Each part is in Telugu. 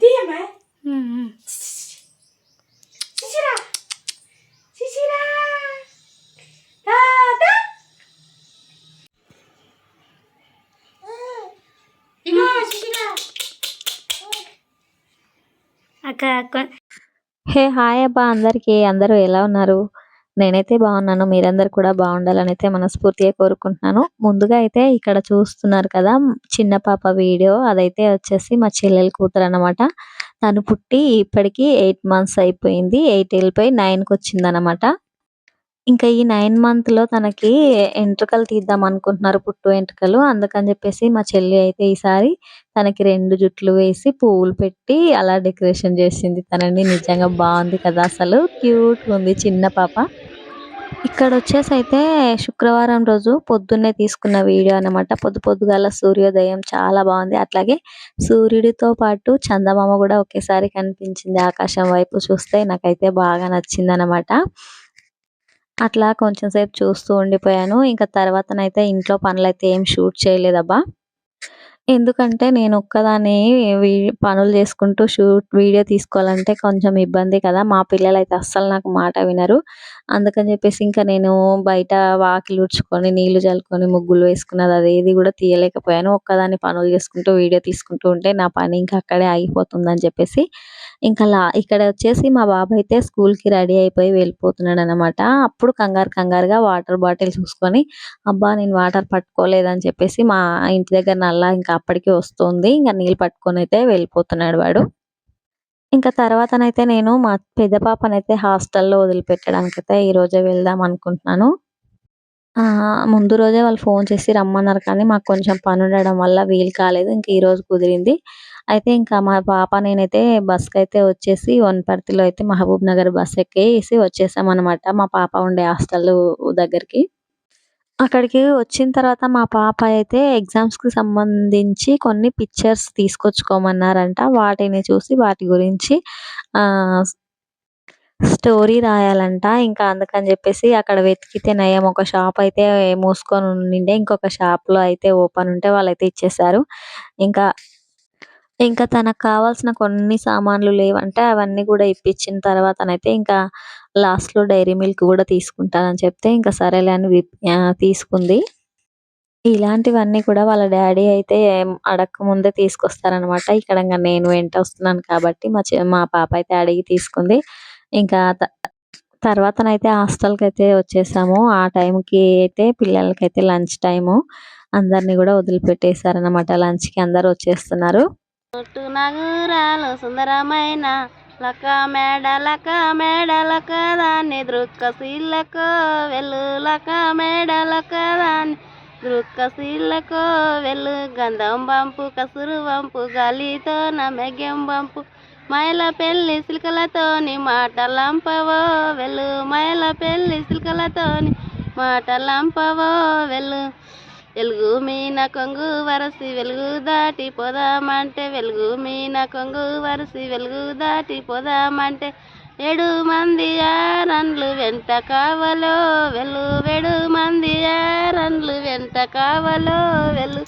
తీయమ్మా శిశిరా ఇగో శిశిరా అక్క హే హాయ్ అబ్బా అందరికీ. అందరూ ఎలా ఉన్నారు? నేనైతే బాగున్నాను. మీరందరూ కూడా బాగుండాలని అయితే మనస్ఫూర్తిగా కోరుకుంటున్నాను. ముందుగా అయితే ఇక్కడ చూస్తున్నారు కదా చిన్న పాప వీడియో. అదైతే వచ్చేసి మా చెల్లెల కూతురు అనమాట తను పుట్టి ఇప్పటికి ఎయిట్ మంత్స్ అయిపోయింది. ఎయిట్ వెళ్ళిపోయి నైన్కి వచ్చింది అనమాట ఇంకా ఈ నైన్ మంత్లో తనకి ఎంట్రుకలు తీద్దాం అనుకుంటున్నారు పుట్టు ఎంట్రుకలు. అందుకని చెప్పేసి మా చెల్లి అయితే ఈసారి తనకి రెండు జుట్లు వేసి పువ్వులు పెట్టి అలా డెకరేషన్ చేసింది తనని. నిజంగా బాగుంది కదా అసలు. క్యూట్ ఉంది చిన్న పాప. ఇక్కడ వచ్చేసి అయితే శుక్రవారం రోజు పొద్దున్నే తీసుకున్న వీడియో అన్నమాట. పొద్దు పొద్దుగాల సూర్యోదయం చాలా బాగుంది. అట్లాగే సూర్యుడితో పాటు చందమామ కూడా ఒకేసారి కనిపించింది ఆకాశం వైపు చూస్తే నాకైతే బాగా నచ్చింది అనమాట అట్లా కొంచెం సేపు చూస్తూ ఉండిపోయాను. ఇంకా తర్వాతనైతే ఇంట్లో పనులు అయితే ఏం షూట్ చేయలేదబ్బా. ఎందుకంటే నేను ఒక్కదాన్ని వీ- పనులు చేసుకుంటూ షూట్ వీడియో తీసుకోవాలంటే కొంచెం ఇబ్బంది కదా. మా పిల్లలు అయితే అస్సలు నాకు మాట వినరు. అందుకని చెప్పేసి ఇంకా నేను బయట వాకిలు ఉడ్చుకొని నీళ్ళు చల్లుకొని ముగ్గులు వేసుకున్నది అది ఏది కూడా తీయలేకపోయాను. ఒక్కదాన్ని పనులు చేసుకుంటూ వీడియో తీసుకుంటూ ఉంటే నా పని ఇంకా అక్కడే ఆగిపోతుంది అని చెప్పేసి ఇంకా లా ఇక్కడ వచ్చేసి మా బాబు అయితే స్కూల్కి రెడీ అయిపోయి వెళ్ళిపోతున్నాడు అనమాట అప్పుడు కంగారు కంగారుగా వాటర్ బాటిల్ చూసుకొని అబ్బా నేను వాటర్ పట్టుకోలేదని చెప్పేసి మా ఇంటి దగ్గర నల్లా ఇంకా అప్పటికి వస్తుంది. ఇంకా నీళ్ళు పట్టుకొని అయితే వెళ్ళిపోతున్నాడు వాడు. ఇంకా తర్వాతనైతే నేను మా పెద్ద పాపనైతే హాస్టల్లో వదిలిపెట్టడానికి అయితే ఈ రోజే వెళ్దాం అనుకుంటున్నాను. ముందు రోజే వాళ్ళు ఫోన్ చేసి రమ్మన్నారు కానీ మాకు కొంచెం పని ఉండడం వల్ల వీలు కాలేదు. ఇంక ఈ రోజు కుదిరింది. అయితే ఇంకా మా పాప నేనైతే బస్కి అయితే వచ్చేసి వనపర్తిలో అయితే మహబూబ్ నగర్ బస్ ఎక్కేసి వచ్చేసామన్నమాట. మా పాప ఉండే హాస్టల్ దగ్గరికి. అక్కడికి వచ్చిన తర్వాత మా పాప అయితే ఎగ్జామ్స్కి సంబంధించి కొన్ని పిక్చర్స్ తీసుకొచ్చుకోమన్నారంట. వాటిని చూసి వాటి గురించి స్టోరీ రాయాలంట. ఇంకా అందుకని చెప్పేసి అక్కడ వెతికితే నయం. ఒక షాప్ అయితే మూసుకొని ఉండిండే. ఇంకొక షాప్లో అయితే ఓపెన్ ఉంటే వాళ్ళైతే ఇచ్చేసారు. ఇంకా ఇంకా తనకు కావాల్సిన కొన్ని సామాన్లు లేవంటే అవన్నీ కూడా ఇప్పించిన తర్వాతనైతే ఇంకా లాస్ట్లో డైరీ మిల్క్ కూడా తీసుకుంటానని చెప్తే ఇంకా సరేలే అని విప్- తీసుకుంది. ఇలాంటివన్నీ కూడా వాళ్ళ డాడీ అయితే అడక్క అడగక ముందే తీసుకొస్తారనమాట. ఇక్కడ ఇంకా నేను వెంట వస్తున్నాను కాబట్టి మా మా పాప అయితే అడిగి తీసుకుంది. ఇంకా తర్వాతనైతే హాస్టల్కి అయితే వచ్చేసాము. ఆ టైంకి అయితే పిల్లలకైతే లంచ్ టైము. అందరినీ కూడా వదిలిపెట్టేశారనమాట లంచ్కి అందరు వచ్చేస్తున్నారు. సుందరమైన లక మేడ లక మేడ లక దాన్ని దృక్క శీలకు వెళ్ళు. లక మేడ లక దాన్ని దృక్క శీలకు వెళ్ళు. గంధం పంపు కసురు పంపు గాలితో నమగ్యం పంపు మైల పెళ్ళి సిల్కలతోని మాటలంపవో వెళ్ళు. మైల పెళ్ళి సిల్కలతోని మాటలంపవో వెళ్ళు. వెలుగు మీన కొంగు వరసి వెలుగు దాటి పోదామంటే వెలుగు మీన కొంగు వరసి వెలుగు దాటి పోదామంటే ఏడు మంది ఆరన్లు వెంట కావలో వెళ్ళు. ఏడు మంది ఆరన్లు వెంట కావలో వెళ్ళు.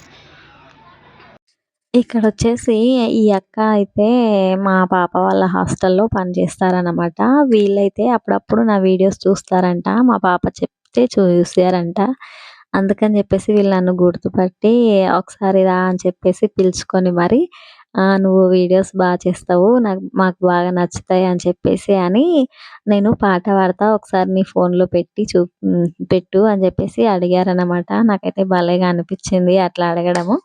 ఇక్కడ వచ్చేసి ఈ అక్క అయితే మా పాప వాళ్ళ హాస్టల్లో పనిచేస్తారనమాట వీళ్ళైతే అప్పుడప్పుడు నా వీడియోస్ చూస్తారంట మా పాప చెప్తే చూసారంట. అందుకని చెప్పేసి వీళ్ళు నన్ను గుర్తుపట్టి ఒకసారి రా అని చెప్పేసి పిలుచుకొని మరి నువ్వు వీడియోస్ బాగా చేస్తావు నాకు మాకు బాగా నచ్చుతాయి అని చెప్పేసి అని నేను పాట పాడతా ఒకసారి నీ ఫోన్లో పెట్టి చూ పెట్టు అని చెప్పేసి అడిగారనమాట నాకైతే భలేగా అనిపించింది అట్లా అడగడము.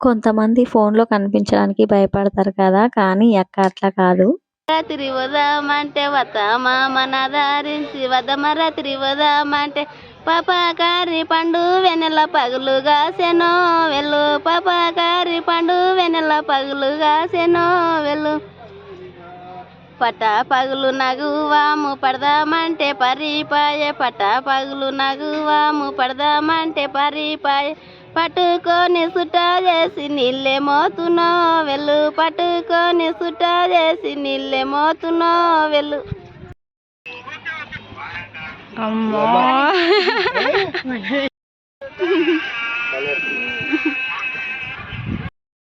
కొంతమంది ఫోన్లో కనిపించడానికి భయపడతారు కదా కానీ ఎక్క అట్లా కాదు. రాత్రి వదామంటే వతామా మన ధారించి వదమ. రాత్రి వదామంటే పాపకారి పండు వెనెల పగులుగా సెనో వెళ్ళు. పాపకారి పండు వెనెల పగులుగా సెనో వెళ్ళు. పట పగులు నగువాము పడదామంటే పరిపాయ. పట పగులు నగువాము పడదామంటే పరిపాయ. పట్టుకొని సుట చేసి నీళ్ళే మోతునో వెళ్ళు పట్టుకొని సుట చేసి నీళ్ళే మోతునో వెళ్ళు అమ్మో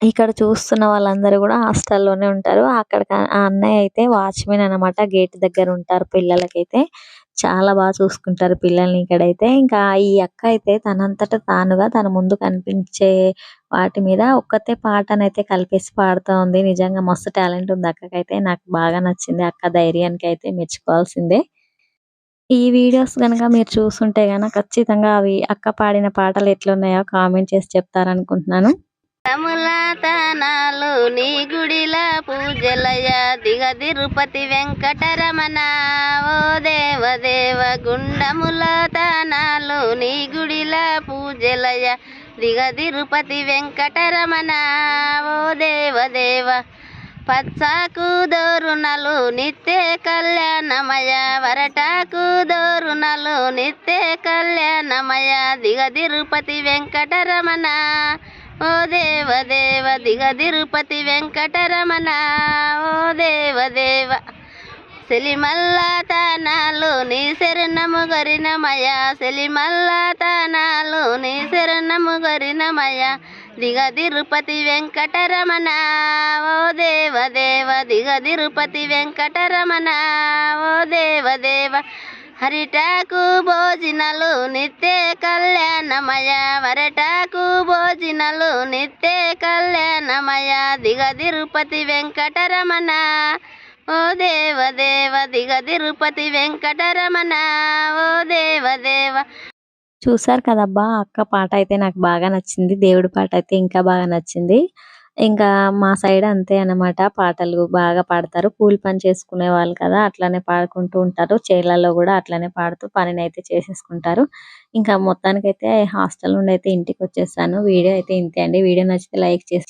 ఇక్కడ చూస్తున్న వాళ్ళందరూ కూడా హాస్టల్‌లోనే ఉంటారు. అక్కడ ఆ అన్నయ్య అయితే వాచ్‌మెన్ అన్నమాట. గేట్ దగ్గర ఉంటారు పిల్లలకైతే. చాలా బాగా చూసుకుంటారు పిల్లల్ని ఇక్కడైతే. ఇంకా ఈ అక్క అయితే తనంతట తానుగా తన ముందు కనిపించే వాటి మీద ఒక్కతే పాటనైతే కలిపేసి పాడుతా ఉంది. నిజంగా మస్తు టాలెంట్ ఉంది అక్కకైతే. నాకు బాగా నచ్చింది. అక్క ధైర్యానికి అయితే మెచ్చుకోవాల్సిందే. ఈ వీడియోస్ కనుక మీరు చూసుంటే గనక ఖచ్చితంగా అవి అక్క పాడిన పాటలు ఎట్లున్నాయో కామెంట్ చేసి చెప్తారనుకుంటున్నాను. తములతనాలు నీ గుడిల పూజలయ దిగ తిరుపతి వెంకటరమణ. ఓ దేవ దేవ గుండముల నీ గుడిల పూజలయ దిగ తిరుపతి వెంకటరమణ. ఓ దేవ దేవ పచ్చాకు దోరునలు నిత్య కళ్యాణమయ వరటాకు దోరునలు నిత్య కళ్యాణమయ దిగ తిరుపతి వెంకటరమణ. ఓ దేవ దేవ దిగ తిరుపతి వెంకటరమణ. ఓ దేవ దేవ సెలిమల్లా తానాలు నీ శరణము గరినమయ సెలిమల్లా తానాలు నీ శరణము గరినమయ దిగ తిరుపతి వెంకటరమణ. ఓ దేవ దేవ దిగ తిరుపతి వెంకటరమణ. ఓ దేవ దేవ హరిటాకు భోజనలు నిత్య కళ్యాణమయ వరటాకు భోజనాలు నిత్య కళ్యాణమయ దిగ తిరుపతి వెంకటరమణ ఓ దేవ దేవ దిగ తిరుపతి వెంకటరమణ ఓ దేవ దేవ చూసారు కదబ్బా! అక్క పాట అయితే నాకు బాగా నచ్చింది. దేవుడి పాట అయితే ఇంకా బాగా నచ్చింది. ఇంకా మా సైడ్ అంతే అన్నమాట. పాటలు బాగా పాడతారు. కూలి పని చేసుకునే వాళ్ళు కదా! అట్లనే పాడుకుంటూ ఉంటారు. చేలలో కూడా అట్లనే పాడుతూ పనిని అయితే చేసేసుకుంటారు. ఇంకా మొత్తానికైతే హాస్టల్ నుండి అయితే ఇంటికి వచ్చేసాను వీడియో అయితే ఇంతే అండి. వీడియో నచ్చితే లైక్ చేసి